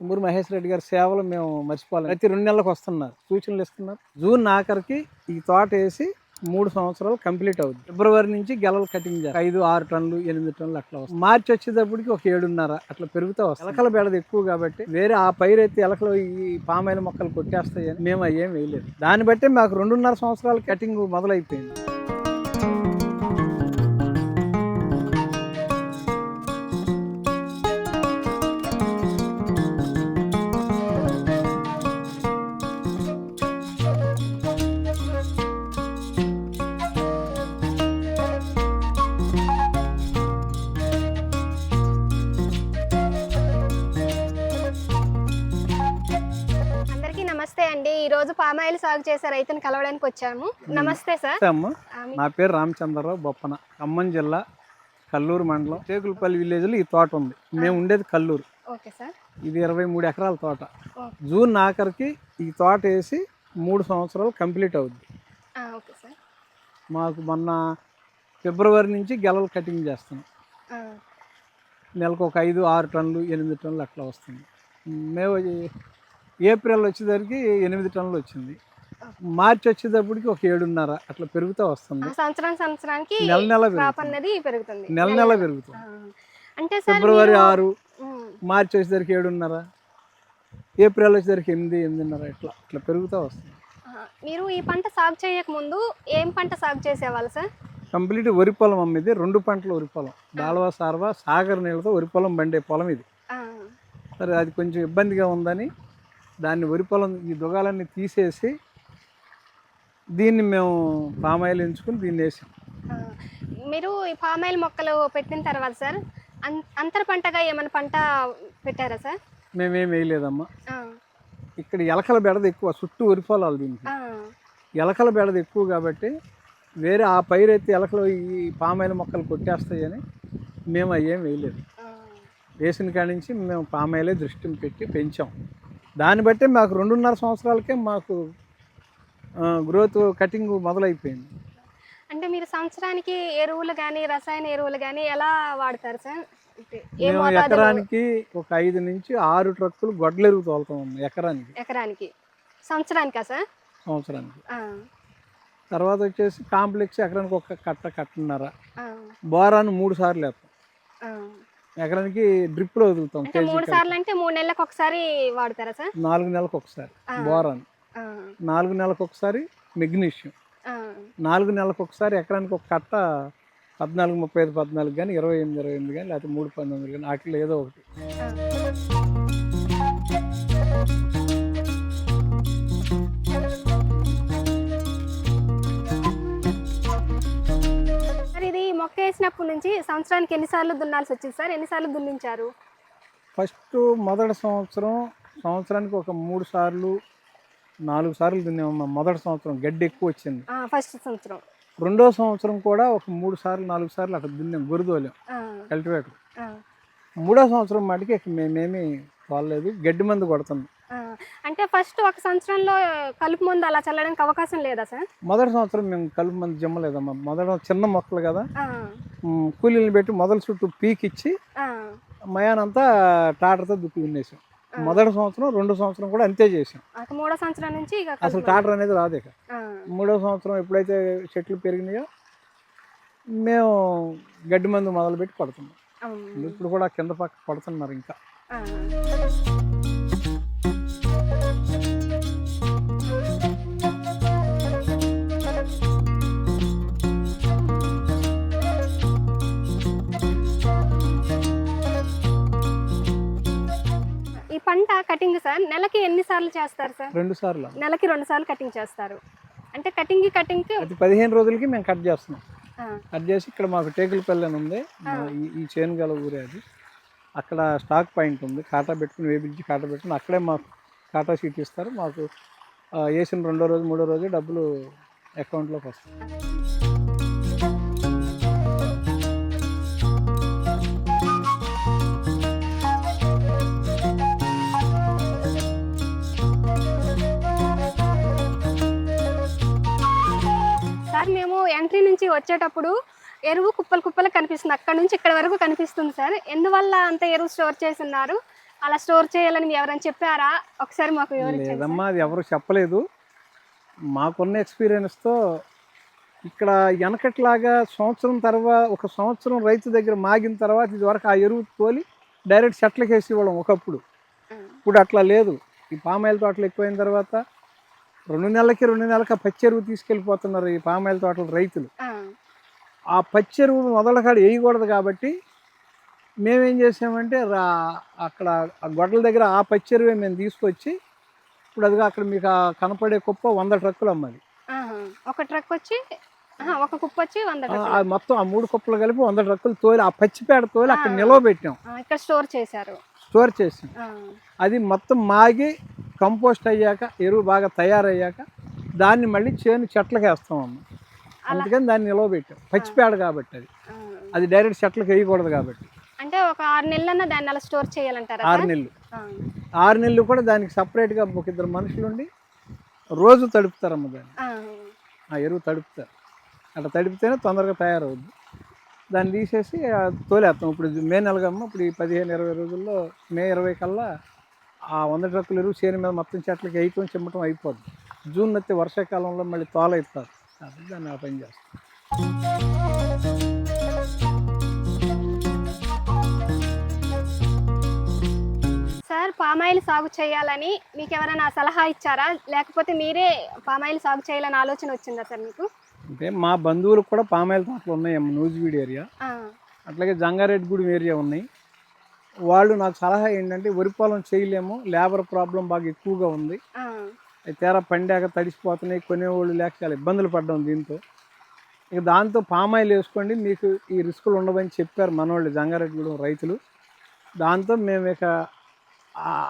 తుమ్మూరు మహేష్ రెడ్డి గారి సేవలు మేము మర్చిపోవాలి ప్రతి రెండు నెలలకు వస్తున్నారు. సూచనలు ఇస్తున్నారు. జూన్ ఆఖరికి ఈ తోట వేసి మూడు సంవత్సరాలు కంప్లీట్ అవుతుంది ఫిబ్రవరి నుంచి గెలలు కటింగ్ చేస్తారు. ఐదు ఆరు టన్నులు ఎనిమిది టన్నులు అట్లా వస్తుంది మార్చి వచ్చేటప్పటికి ఒక ఏడున్నర అట్లా పెరుగుతా వస్తుంది ఎలకల బెడద ఎక్కువ కాబట్టి వేరే ఆ పైరు అయితే ఎలకలు ఈ పామాయిల మొక్కలు కొట్టేస్తాయని మేము అయ్యేం వేయలేదు. దాన్ని బట్టి మాకు రెండున్నర సంవత్సరాలు కటింగ్ మొదలైపోయింది. పామాయిల్ సాగు చేసే రైతుని కలవడానికి వచ్చాము. నమస్తే సార్. అమ్మ. నా పేరు రామచంద్రరావు బొప్పన. ఖమ్మం జిల్లా కల్లూరు మండలం. టేకులపల్లి విలేజ్లో ఈ తోట ఉంది. మేము ఉండేది కల్లూరు. Okay sir. ఇది ఇరవై మూడు ఎకరాల తోట. జూన్ ఆఖరికి ఈ తోట వేసి మూడు సంవత్సరాలు కంప్లీట్ అవుద్ది. ఆ, ఓకే సార్. మాకు మొన్న ఫిబ్రవరి నుంచి గెలలు కటింగ్ చేస్తున్నాం. నెలకు ఒక ఐదు ఆరు టన్నులు ఎనిమిది టన్నులు అట్లా వస్తుంది. మేము ఏప్రిల్ వచ్చేసరికి ఎనిమిది టన్నులు వచ్చింది. మార్చి వచ్చేటప్పటికి ఒక ఏడున్నర అట్లా పెరుగుతూ వస్తుంది. సంవత్సరం సంవత్సరానికి నెల నెల పెరుగుతుంది. నెల నెల పెరుగుతుంది. అంటే ఫిబ్రవరి ఆరు మార్చి వచ్చేసరికి ఏడున్నర ఏప్రిల్ వచ్చేసరికి ఎనిమిది ఎనిమిదిన్నర ఇట్లా ఇట్లా పెరుగుతూ వస్తుంది. మీరు ఈ పంట సాగు చేయక ముందు ఏం పంట సాగు చేసేవాళ్ళు సార్? కంప్లీట్ వరి పొలం అమ్మిది రెండు పంటలు వరి పొలం. దాల్వా సార్వా సాగర్ నీళ్ళతో వరి పొలం బండే పొలం ఇది. సరే అది కొంచెం ఇబ్బందిగా ఉందని దాన్ని వరి పొలం ఈ దుగాలన్నీ తీసేసి దీన్ని మేము పామాయిల్ ఎంచుకుని దీన్ని వేసాం. మీరు ఈ పామాయిల్ మొక్కలు పెట్టిన తర్వాత సార్ అంతర పంటగా ఏమైనా పంట పెట్టారా సార్? మేమేం వేయలేదమ్మా. ఇక్కడ ఎలకల బెడద ఎక్కువ చుట్టూ వరి పొలాలు దీనికి. ఎలకల బెడద ఎక్కువ కాబట్టి వేరే ఆ పైరు అయితే ఎలకలు ఈ పామాయిల్ మొక్కలు కొట్టేస్తాయని మేము అయ్యేం వేయలేదు. ఆ, వేసిన కాడి నుంచి మేము పామాయిలే దృష్టి పెట్టి పెంచాం. దాన్ని బట్టి మాకు రెండున్నర సంవత్సరాలకే మాకు గ్రోత్ కటింగ్ మొదలైపోయింది. అంటే మీరు సంవత్సరానికి ఎరువులు కానీ రసాయన ఎరువులు కానీ ఎలా వాడతారు సార్? మేము ఎకరానికి ఒక ఐదు నుంచి ఆరు ట్రక్కులు గొడ్లు ఎరువు తోలుతాం ఎకరానికి. ఎకరానికి. సంవత్సరానికా సార్? సంవత్సరానికి. తర్వాత వచ్చేసి కాంప్లెక్స్ ఎకరానికి ఒక కట్ట కట్టన్నర. బోరాన్ని మూడు సార్లు వేస్తాం. ఎకరానికి డ్రిప్లో వదులుతాం అంటే కేజీ మూడు సార్లు అంటే మూడు నెలలకు ఒకసారి వాడతారా సార్? నాలుగు నెలలకు ఒకసారి. బోరాన్. నాలుగు నెలలకు ఒకసారి మెగ్నీషియం. నాలుగు నెలలకు ఒకసారి ఎకరానికి ఒక కట్ట పద్నాలుగు ముప్పై ఐదు పద్నాలుగు కానీ ఇరవై ఎనిమిది ఇరవై ఎనిమిది కానీ లేకపోతే మూడు పంతొమ్మిది కానీ వాటిలో ఏదో ఒకటి. మొక్క వేసినప్పటి నుంచి సంవత్సరానికి ఎన్నిసార్లు దున్నాల్సి వచ్చింది సార్? ఎన్నిసార్లు దున్నించారు? ఫస్ట్ మొదటి సంవత్సరం సంవత్సరానికి ఒక మూడు సార్లు నాలుగు సార్లు దున్నామమ్మా. మొదటి సంవత్సరం గడ్డి ఎక్కువ వచ్చింది. ఫస్ట్ సంవత్సరం. రెండో సంవత్సరం కూడా ఒక మూడు సార్లు నాలుగు సార్లు అట్లా దున్నాం గురిదోలేం. కల్టివేటర్. మూడో సంవత్సరం మటుకి ఇక మేమేమి వాళ్ళలేదు గడ్డి మందు కొడుతున్నాం. అంటే ఫస్ట్ ఒక సంవత్సరంలో కలుపు మందు అలా చల్లడానికి అవకాశం లేదా సార్? మొదటి సంవత్సరం మేము కలుపు మంది జమ్మలేదమ్మా. మొదట చిన్న మొక్కలు కదా. కూలీలను పెట్టి మొదల చుట్టూ పీకిచ్చి మయానంతా టాటర్తో దుక్కి దున్నేసాం. మొదటి సంవత్సరం రెండో సంవత్సరం కూడా అంతే చేసాం. మూడో సంవత్సరం నుంచి అసలు టాటర్ అనేది రాదు ఇక. మూడో సంవత్సరం ఎప్పుడైతే చెట్లు పెరిగినాయో మేము గడ్డి మందు మొదలుపెట్టి కొడుతున్నాం. అవును. ఇప్పుడు కూడా కింద పక్క కొడుతున్నారు ఇంకా. పంట కటింగ్ సార్ నెలకి ఎన్ని సార్లు చేస్తారు సార్? రెండు సార్లు? నెలకి రెండు సార్లు కటింగ్ చేస్తారు. అంటే కటింగ్ కటింగ్ అది పదిహేను రోజులకి మేము కట్ చేస్తున్నాం. కట్ చేసి ఇక్కడ మాకు టేకులపల్లి అని ఉంది. ఈ- చేను గల ఊరే అది. అక్కడ స్టాక్ పాయింట్ ఉంది. కాటా పెట్టుకుని వేపించి కాటా పెట్టుకుని అక్కడే మాకు కాటా షీట్ ఇస్తారు. మాకు వేసిన రెండో రోజు మూడో రోజు డబ్బులు అకౌంట్లోకి వస్తాయి. ఎంట్రీ నుంచి వచ్చేటప్పుడు ఎరువు కుప్పలు కుప్పలు కనిపిస్తుంది. అక్కడ నుంచి ఇక్కడ వరకు కనిపిస్తుంది సార్. ఎందువల్ల అంత ఎరువు స్టోర్ చేసి ఉన్నారు అలా స్టోర్ చేయాలని ఎవరైనా చెప్పారా? ఒకసారి మాకు. లేదమ్మా అది ఎవరు చెప్పలేదు. మాకున్న ఎక్స్పీరియన్స్తో ఇక్కడ వెనకట్లాగా సంవత్సరం తర్వాత ఒక సంవత్సరం రైతు దగ్గర మాగిన తర్వాత ఇది వరకు ఆ ఎరువు తోలి డైరెక్ట్ చెట్లకి వేసి ఇవ్వడం ఒకప్పుడు ఇప్పుడు అట్లా లేదు. ఈ పామాయిల తోటలు ఎక్కువైన తర్వాత రెండు నెలలకి రెండు నెలలకి ఆ పచ్చి ఎరువు తీసుకెళ్ళిపోతున్నారు ఈ పామాయిల తోటల రైతులు. ఆ, ఆ పచ్చి ఎరువు మొదల కాడ వేయకూడదు కాబట్టి మేమేం చేసామంటే రా అక్కడ ఆ గొడ్డల దగ్గర ఆ పచ్చి ఎరువే మేము తీసుకొచ్చి ఇప్పుడు అదిగా అక్కడ మీకు ఆ కనపడే కుప్ప వంద ట్రక్కులు అమ్మాలి. ఒక ట్రక్ వచ్చి ఒక కుప్ప వచ్చి వంద మొత్తం ఆ మూడు కుప్పలు కలిపి వంద ట్రక్కులు తోలి ఆ పచ్చి పేడ తోలి అక్కడ. నిల్వ పెట్టాం ఇక్కడ స్టోర్ చేశారు. స్టోర్ చేసాం అది మొత్తం మాగి కంపోస్ట్ అయ్యాక ఎరువు బాగా తయారయ్యాక దాన్ని మళ్ళీ చేను చెట్లకి వేస్తాం అమ్మ. అలా? అందుకని దాన్ని నిల్వ పెట్టాం. పచ్చి పేడ కాబట్టి అది. అది డైరెక్ట్ చెట్లకి వేయకూడదు కాబట్టి. అంటే ఒక ఆరు నెలలన్నా దాన్ని అలా స్టోర్ చేయాలంటారా ఆరు? నెలలు. ఆరు నెలలు కూడా దానికి సపరేట్గా ఒక ఇద్దరు మనుషులు ఉండి రోజు తడుపుతారమ్మ దాన్ని. ఆ, ఎరువు తడుపుతారు. అట్లా తడిపితేనే తొందరగా తయారవుద్ది. దాన్ని తీసేసి తోలేస్తాం. ఇప్పుడు మే నెలగమ్మ ఇప్పుడు ఈ పదిహేను ఇరవై రోజుల్లో మే ఇరవై కల్లా ఆ వంద ట్రక్కులు ఎరువు చేను మీద మొత్తం చెట్లకి వేయటం చిమ్మటం అయిపోద్ది. జూన్ నత్తి వర్షాకాలంలో మళ్ళీ తోలైస్తారు అది దాన్ని ఆ పని చేస్తాం సార్ పామాయిల్ సాగు చేయాలని మీకు ఎవరైనా సలహా ఇచ్చారా? లేకపోతే మీరే పామాయిల్ సాగు చేయాలని ఆలోచన వచ్చిందా సార్ మీకు? అంటే మా బంధువులకు కూడా పామాయిల తోటలు ఉన్నాయమ్మ నూజివీడు ఏరియా. అట్లాగే జంగారెడ్డిగూడెం ఏరియా ఉన్నాయి. వాళ్ళు నాకు సలహా ఏంటంటే వరి పొలం చేయలేము లేబర్ ప్రాబ్లం బాగా ఎక్కువగా ఉంది. తీరా పండాక తడిసిపోతున్నాయి కొనేవాళ్ళు లేక చాలా ఇబ్బందులు పడ్డాం దీంతో. ఇక దాంతో పామాయిల్ వేసుకోండి మీకు ఈ రిస్కులు ఉండవని చెప్పారు మనోళ్ళు జంగారెడ్డిగూడెం రైతులు. దాంతో మేము ఇక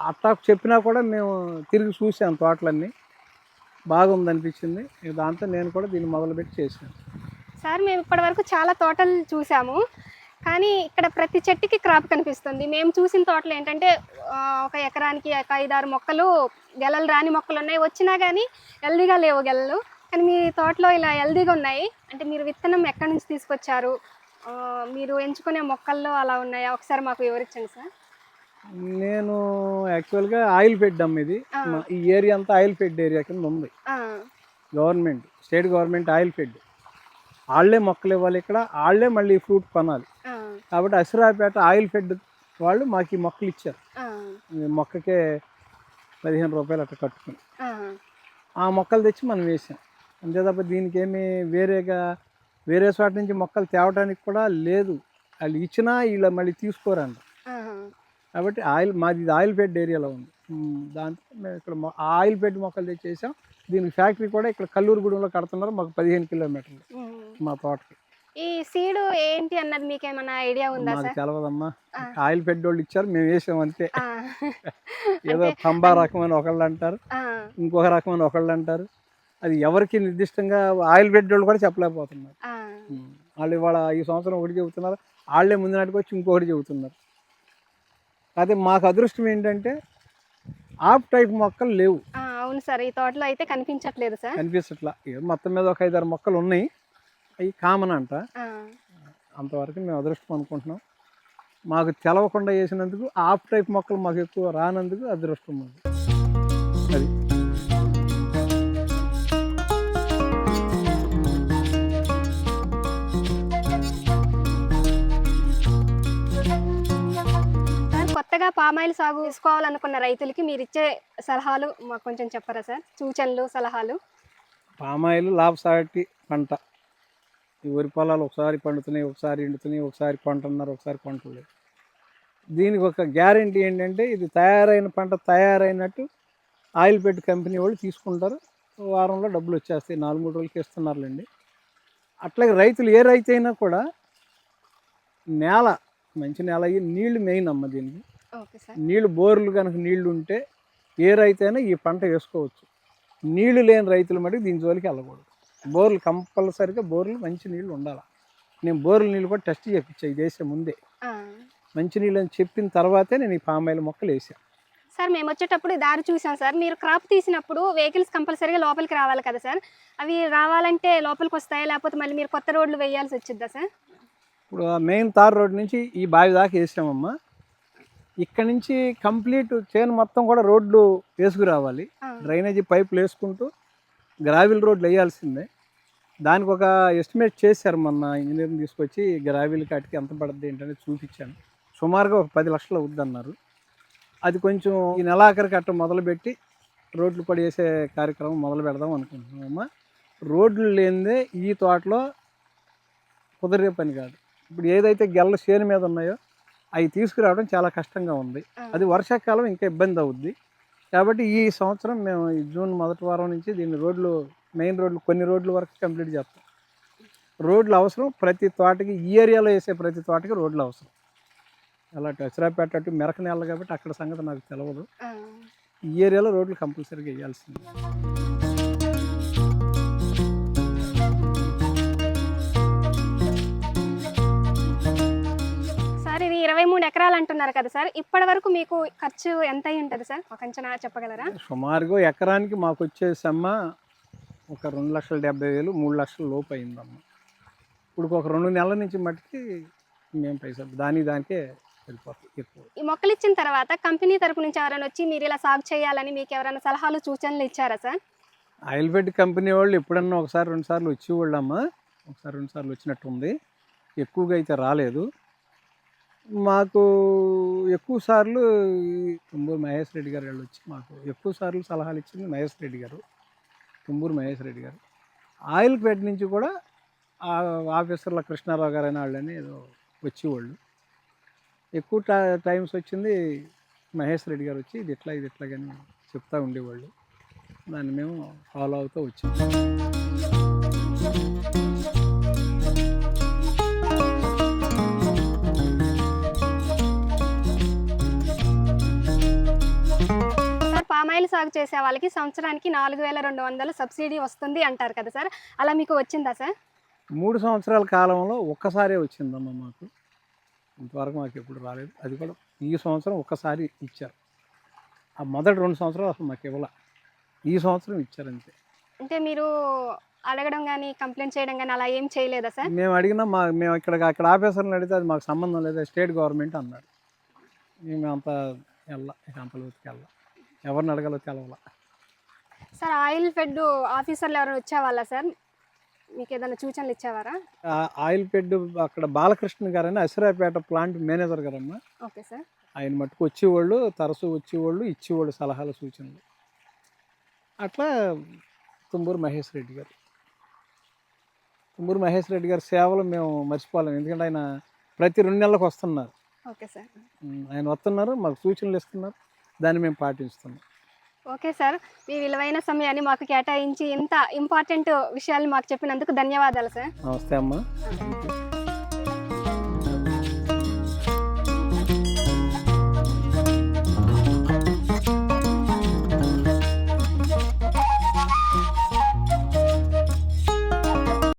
అట్టా చెప్పినా కూడా మేము తిరిగి చూసాం తోటలన్నీ. బాగుంది అనిపించింది ఇక దాంతో నేను కూడా దీన్ని మొదలుపెట్టి చేశాను. సార్ మేము ఇప్పటివరకు చాలా తోటలు చూసాము. కానీ ఇక్కడ ప్రతి చెట్టుకి క్రాప్ కనిపిస్తుంది. మేము చూసిన తోటలు ఏంటంటే ఒక ఎకరానికి ఒక ఐదారు మొక్కలు గెలలు రాని మొక్కలు ఉన్నాయి. వచ్చినా కానీ హెల్దీగా లేవు గెలలు. కానీ మీ తోటలో ఇలా హెల్దీగా ఉన్నాయి. అంటే మీరు విత్తనం ఎక్కడి నుంచి తీసుకొచ్చారు? మీరు ఎంచుకునే మొక్కల్లో అలా ఉన్నాయా? ఒకసారి మాకు వివరించండి సార్. నేను యాక్చువల్గా ఆయిల్ ఫెడ్ అమ్మ ఇది. ఈ ఏరియా అంతా ఆయిల్ ఫెడ్ ఏరియా కింద ఉంది. Government state government oil fed వాళ్ళే మొక్కలు ఇవ్వాలి ఇక్కడ వాళ్ళే మళ్ళీ ఫ్రూట్ కొనాలి. కాబట్టి అసిరాపేట ఆయిల్ ఫెడ్ వాళ్ళు మాకు ఈ మొక్కలు ఇచ్చారు. మొక్కకే పదిహేను రూపాయలు అట్లా కట్టుకుని ఆ, మొక్కలు తెచ్చి మనం వేసాం. అంతే తప్ప దీనికి ఏమి వేరేగా వేరే చోట నుంచి మొక్కలు తేవడానికి కూడా లేదు. వాళ్ళు ఇచ్చినా వీళ్ళు మళ్ళీ తీసుకోరంట. ఆ, కాబట్టి ఆయిల్ మాది ఆయిల్ ఫెడ్ ఏరియాలో ఉంది. దాంతో మేము ఇక్కడ ఆయిల్ ఫెడ్ మొక్కలు తెచ్చేసాం. దీనికి ఫ్యాక్టరీ కూడా ఇక్కడ కల్లూరుగూడెంలో కడుతున్నారు. మాకు పదిహేను కిలోమీటర్లు. మా తోటకి. ఈ సీడు ఏంటి అన్నది మీకు ఏమైనా ఐడియా ఉందా సార్? తెలవదమ్మా. ఆయిల్ ఫెడ్ వాళ్ళు ఇచ్చారు మేము వేసాం అంతే. ఏదో పంబా రకమైన ఒకళ్ళు అంటారు ఇంకొక రకమైన ఒకళ్ళు అంటారు. అది ఎవరికి నిర్దిష్టంగా ఆయిల్ ఫెడ్ వాళ్ళు కూడా చెప్పలేకపోతున్నారు. వాళ్ళు ఇవాళ ఈ సంవత్సరం ఒకటి చెబుతున్నారు వాళ్ళే ముందు నాటికి వచ్చి ఇంకొకటి చెబుతున్నారు. అదే మాకు అదృష్టం ఏంటంటే ఆఫ్ టైప్ మొక్కలు లేవు. అవును సార్ ఈ తోటలో అయితే కనిపించట్లేదు సార్. కనిపించట్లా మొత్తం మీద ఒక ఐదారు మొక్కలు ఉన్నాయి. అవి కామన్ అంట. అంతవరకు మేము అదృష్టం అనుకుంటున్నాం. మాకు తెలవకుండా వేసినందుకు ఆఫ్ టైప్ మొక్కలు మాకు ఎక్కువ రానందుకు అదృష్టం మాది. కొత్తగా పామాయిల్ సాగు చేసుకోవాలనుకున్న రైతులకి మీరు ఇచ్చే సలహాలు మాకు కొంచెం చెప్పరా సార్? సూచనలు సలహాలు? పామాయిల్ లాభసాటి పంట. ఈ వరి పొలాలు ఒకసారి పండుతున్నాయి ఒకసారి ఎండుతున్నాయి ఒకసారి పంటున్నారు ఒకసారి పంటలేదు. దీనికి ఒక గ్యారంటీ ఏంటంటే ఇది తయారైన పంట తయారైనట్టు ఆయిల్ పెట్టి కంపెనీ వాళ్ళు తీసుకుంటారు. వారంలో డబ్బులు వచ్చేస్తాయి నాలుగు మూడు రోజులకి ఇస్తున్నారులేండి. అట్లాగే రైతులు ఏ రైతు అయినా కూడా నేల మంచి నేల అయ్యి నీళ్ళు మెయిన్ అమ్మ దీనికి. Okay sir. నీళ్ళు బోర్లు కనుక నీళ్ళు ఉంటే ఏ రైతు అయినా ఈ పంట వేసుకోవచ్చు. నీళ్ళు లేని రైతులు మటుకు దీని జోలికి వెళ్ళకూడదు. బోర్లు కంపల్సరిగా బోర్లు మంచి నీళ్ళు ఉండాలి. నేను బోర్ల నీళ్ళు కూడా టెస్ట్ చేయించా ఇది వేసే ముందే. మంచి నీళ్ళు అని చెప్పిన తర్వాతే నేను ఈ పామాయిల్ మొక్కలు వేసాను సార్ మేము వచ్చేటప్పుడు దారి చూసాం సార్. మీరు క్రాప్ తీసినప్పుడు వెహికల్స్ కంపల్సరీగా లోపలికి రావాలి కదా సార్? అవి రావాలంటే లోపలికి వస్తాయా? లేకపోతే మళ్ళీ మీరు కొత్త రోడ్లు వేయాల్సి వచ్చిద్దా సార్? ఇప్పుడు మెయిన్ తార్ రోడ్ నుంచి ఈ బావి దాకా వేసామమ్మా. ఇక్కడ నుంచి కంప్లీట్ చేను మొత్తం కూడా రోడ్లు వేసుకురావాలి. డ్రైనేజీ పైపులు వేసుకుంటూ గ్రావిల్ రోడ్లు వేయాల్సిందే. దానికి ఒక ఎస్టిమేట్ చేశారు మొన్న ఇంజనీర్ని తీసుకొచ్చి గ్రావిల్ కాటికి ఎంత పడుతుంది ఏంటనేది చూపించాను. సుమారుగా ఒక పది లక్షలు అవుద్ది అన్నారు అది కొంచెం ఈ నెలాఖరికి అట్ట మొదలుపెట్టి రోడ్లు కూడా వేసే కార్యక్రమం మొదలు పెడదాం అనుకుంటున్నామమ్మా. రోడ్లు లేనిదే ఈ తోటలో కుదిరే పని కాదు. ఇప్పుడు ఏదైతే గెల్ల చేను మీద ఉన్నాయో అవి తీసుకురావడం చాలా కష్టంగా ఉంది. అది వర్షాకాలం ఇంకా ఇబ్బంది అవుద్ది. కాబట్టి ఈ సంవత్సరం మేము ఈ జూన్ మొదటి వారం నుంచి దీన్ని రోడ్లు మెయిన్ రోడ్లు కొన్ని రోడ్ల వరకు కంప్లీట్ చేస్తాం. రోడ్లు అవసరం. ప్రతి తోటకి ఈ ఏరియాలో వేసే ప్రతి తోటకి రోడ్లు అవసరం. అలా దసరాపేట అటు మెరక నేల కాబట్టి అక్కడ సంగతి నాకు తెలియదు. ఈ ఏరియాలో రోడ్లు కంపల్సరీగా వేయాల్సింది. అంటున్నారు కదా సార్ ఇప్పటి వరకు మీకు ఖర్చు ఎంత అయి ఉంటుంది సార్? ఒక అంచనా చెప్పగలరా? సుమారుగా ఎకరానికి మాకు వచ్చేసమ్మ ఒక రెండు లక్షల డెబ్బై వేలు మూడు లక్షల లోపు అయిందమ్మ. ఇప్పుడు ఒక రెండు నెలల నుంచి మట్టుకి మేము పైసలు దాని దానికే వెళ్ళిపోతాం ఎక్కువ. ఈ మొక్కలు ఇచ్చిన తర్వాత కంపెనీ తరపు నుంచి ఎవరైనా వచ్చి మీరు ఇలా సాగు చేయాలని మీకు ఎవరైనా సలహాలు సూచనలు ఇచ్చారా సార్? ఆయిల్ బెడ్ కంపెనీ వాళ్ళు ఎప్పుడన్నా ఒకసారి రెండు సార్లు వచ్చేవాళ్ళమ్మా. ఒకసారి రెండు సార్లు వచ్చినట్టు ఉంది ఎక్కువగా అయితే రాలేదు. మాకు ఎక్కువ సార్లు తుమ్మూరు తుంబూరు మహేష్ రెడ్డి గారు వాళ్ళు వచ్చి మాకు ఎక్కువ సార్లు సలహాలు ఇచ్చింది మహేష్ రెడ్డి గారు తుంబూరు మహేష్ రెడ్డి గారు. ఆయిల్ బెడ్ నుంచి కూడా ఆఫీసర్ల కృష్ణారావు గారు వాళ్ళని ఏదో వచ్చేవాళ్ళు. ఎక్కువ టై టైమ్స్ వచ్చింది మహేష్ రెడ్డి గారు వచ్చి ఇది ఇట్లా ఇది ఇట్లా కానీ చెప్తూ ఉండేవాళ్ళు. దాన్ని మేము ఫాలో అవుతూ వచ్చాము పామాయిల్ సాగు చేసే వాళ్ళకి సంవత్సరానికి నాలుగు వేల రెండు వందలు సబ్సిడీ వస్తుంది అంటారు కదా సార్. అలా మీకు వచ్చిందా సార్? మూడు సంవత్సరాల కాలంలో ఒక్కసారే వచ్చిందమ్మా మాకు. ఇంతవరకు మాకు ఎప్పుడు రాలేదు. అది కూడా ఈ సంవత్సరం ఒక్కసారి ఇచ్చారు. ఆ మొదటి రెండు సంవత్సరాలు అసలు మాకు ఇవ్వాల. ఈ సంవత్సరం ఇచ్చారు అంతే. అంటే మీరు అడగడం కానీ కంప్లైంట్ చేయడం కానీ అలా ఏం చేయలేదా సార్? మేము అడిగినా మా మేము ఇక్కడ అక్కడ ఆఫీసర్ని అడిగితే అది మాకు సంబంధం లేదు. స్టేట్ గవర్నమెంట్ అన్నాడు మేము అంత వెళ్ళ ఇక అంత లోతుకి వెళ్ళ. ఎవరిని అడగాలో తెలవాల. సార్ ఆయిల్ ఫెడ్ ఆఫీసర్లు ఎవరైనా వచ్చేవాళ్ళా సార్? మీకు ఏదైనా సూచనలు ఇచ్చేవారా? ఆయిల్ పెడ్ అక్కడ బాలకృష్ణ గారని Asirapeta plant manager గారమ్మా. Okay sir. ఆయన మట్టుకు వచ్చేవాళ్ళు తరచూ వచ్చేవాళ్ళు ఇచ్చేవాళ్ళు సలహాలు సూచనలు. అట్లా తుమ్మూరు మహేష్ రెడ్డి గారు. తుమ్మూరు మహేష్ రెడ్డి గారి సేవలు మేము మర్చిపోలేము. ఎందుకంటే ఆయన ప్రతి రెండు నెలలకు వస్తున్నారు. Okay sir. ఆయన వస్తున్నారు మాకు సూచనలు ఇస్తున్నారు. దాన్ని మేము పాటిస్తున్నాం. ఓకే సార్ మీ విలువైన సమయాన్ని మాకు కేటాయించి ఇంత ఇంపార్టెంట్ విషయాలు మాకు చెప్పినందుకు ధన్యవాదాలు సార్. నమస్తే అమ్మా.